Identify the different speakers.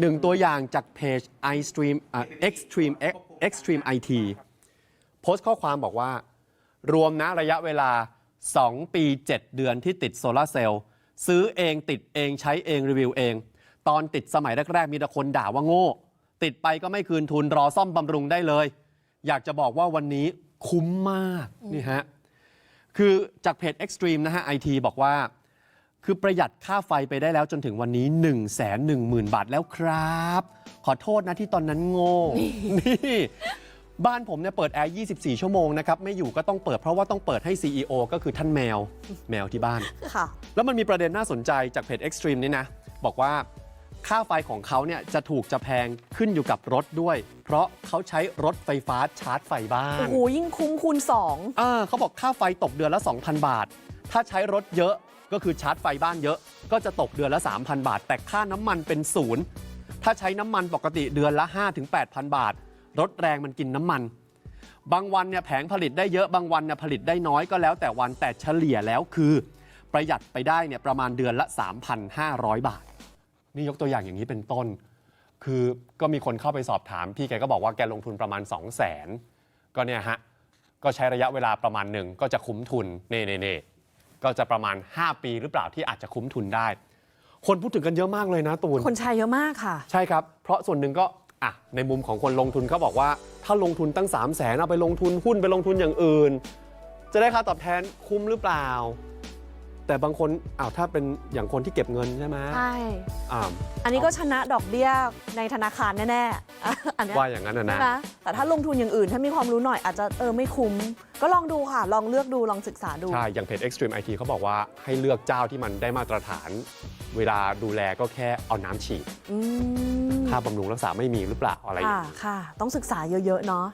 Speaker 1: หนึ่งตัวอย่างจากเพจ iStream อะ Extreme Extreme IT โพสต์ข้อความบอกว่า รวมนะระยะเวลา 2 ปี 7 เดือนที่ติดโซลาเซลล์ซื้อเองติดเองใช้เองรีวิวเอง ตอนติดสมัยแรก ๆ มีแต่คนด่าว่าโง่ ติดไปก็ไม่คืนทุนรอซ่อมบำรุงได้เลย อยากจะบอกว่าวันนี้คุ้มมากนี่ฮะคือจากเพจ Extreme นะฮะ IT บอกว่า คือประหยัดค่าไฟไปได้แล้วจนถึงวันนี้ 1 1 0 0 0 0 บาทแล้วครับ ขอโทษนะที่ตอนนั้นโง่ นี่บ้านผมเนี่ยเปิดแอร์ 24 ชั่วโมงนะครับ ไม่อยู่ก็ต้องเปิดเพราะว่าต้องเปิดให้ CEO ก็คือท่านแมว แมวที่บ้าน
Speaker 2: ค่ะ
Speaker 1: แล้วมันมีประเด็นน่าสนใจจากเพจ Extreme นี่นะ บอกว่าค่าไฟของเขาเนี่ยจะถูกจะแพงขึ้นอยู่กับรถด้วย เพราะเขาใช้รถไฟฟ้าชาร์จไฟบ้าน
Speaker 2: โอ้โหยิ่งคุ้มคูณสอง
Speaker 1: อ่าเขาบอกค่าไฟตกเดือนละ 2,000 บาท ถ้าใช้รถเยอะ ก็คือชาร์จไฟบ้านเยอะ ก็จะตกเดือนละ 3,000 บาท แต่ค่าน้ำมันเป็นศูนย์ถ้าใช้น้ำมันปกติเดือนละ 5-8,000 บาท รถแรงมันกินน้ำมัน บางวันเนี่ยแผงผลิตได้เยอะบางวันเนี่ยผลิตได้น้อยก็แล้วแต่วันแต่เฉลี่ยแล้วคือ ประหยัดไปได้เนี่ยประมาณเดือนละ 3,500 บาท นี่ยกตัวอย่างอย่างนี้เป็นต้น คือก็มีคนเข้าไปสอบถาม พี่แกก็บอกว่าแกลงทุนประมาณ 2 0 0 0 0 0ก็เนี่ยฮะก็ใช้ระยะเวลาประมาณหนึ่งก็จะคุ้มทุนเน่เน่เน่ ก็จะประมาณ 5 ปีหรือเปล่าที่อาจจะคุ้มทุนได้ คนพูดถึงกันเยอะมากเลยนะตูน
Speaker 2: คนใช้เยอะมากค่ะ
Speaker 1: ใช่ครับ เพราะส่วนหนึ่งก็อะในมุมของคนลงทุนเขาบอกว่า ถ้าลงทุนตั้ง 3 0 0แสนเอาไปลงทุนหุ้นไปลงทุนอย่างอื่น จะได้ค่าตอบแทนคุ้มหรือเปล่า แต่บางคนอ้าวถ้าเป็นอย่างคนที่เก็บเงินใช่ไหม
Speaker 2: ใช่
Speaker 1: อ่า
Speaker 2: อันนี้ก็ชนะดอกเบี้ยในธนาคารแน่ๆอะอันเนี้ย
Speaker 1: ว่าอย่างนั้นนะ
Speaker 2: ใช่
Speaker 1: นะ
Speaker 2: ไหมแต่ถ้าลงทุนอย่างอื่นถ้ามีความรู้หน่อยอาจจะเออไม่คุ้ม ก็ลองดูค่ะ ลองเลือกดูลองศึกษาดู
Speaker 1: ใช่ อย่างเพจ Extreme IT เขาบอกว่าให้เลือกเจ้าที่มันได้มาตรฐาน เวลาดูแลก็แค่เอาน้ำฉีด
Speaker 2: อืม
Speaker 1: ค่าบำรุงรักษาไม่มีหรือเปล่าอะไรอย่าง
Speaker 2: ค่ะ
Speaker 1: นี้
Speaker 2: ค่ะ ต้องศึกษาเยอะ ๆ เนาะ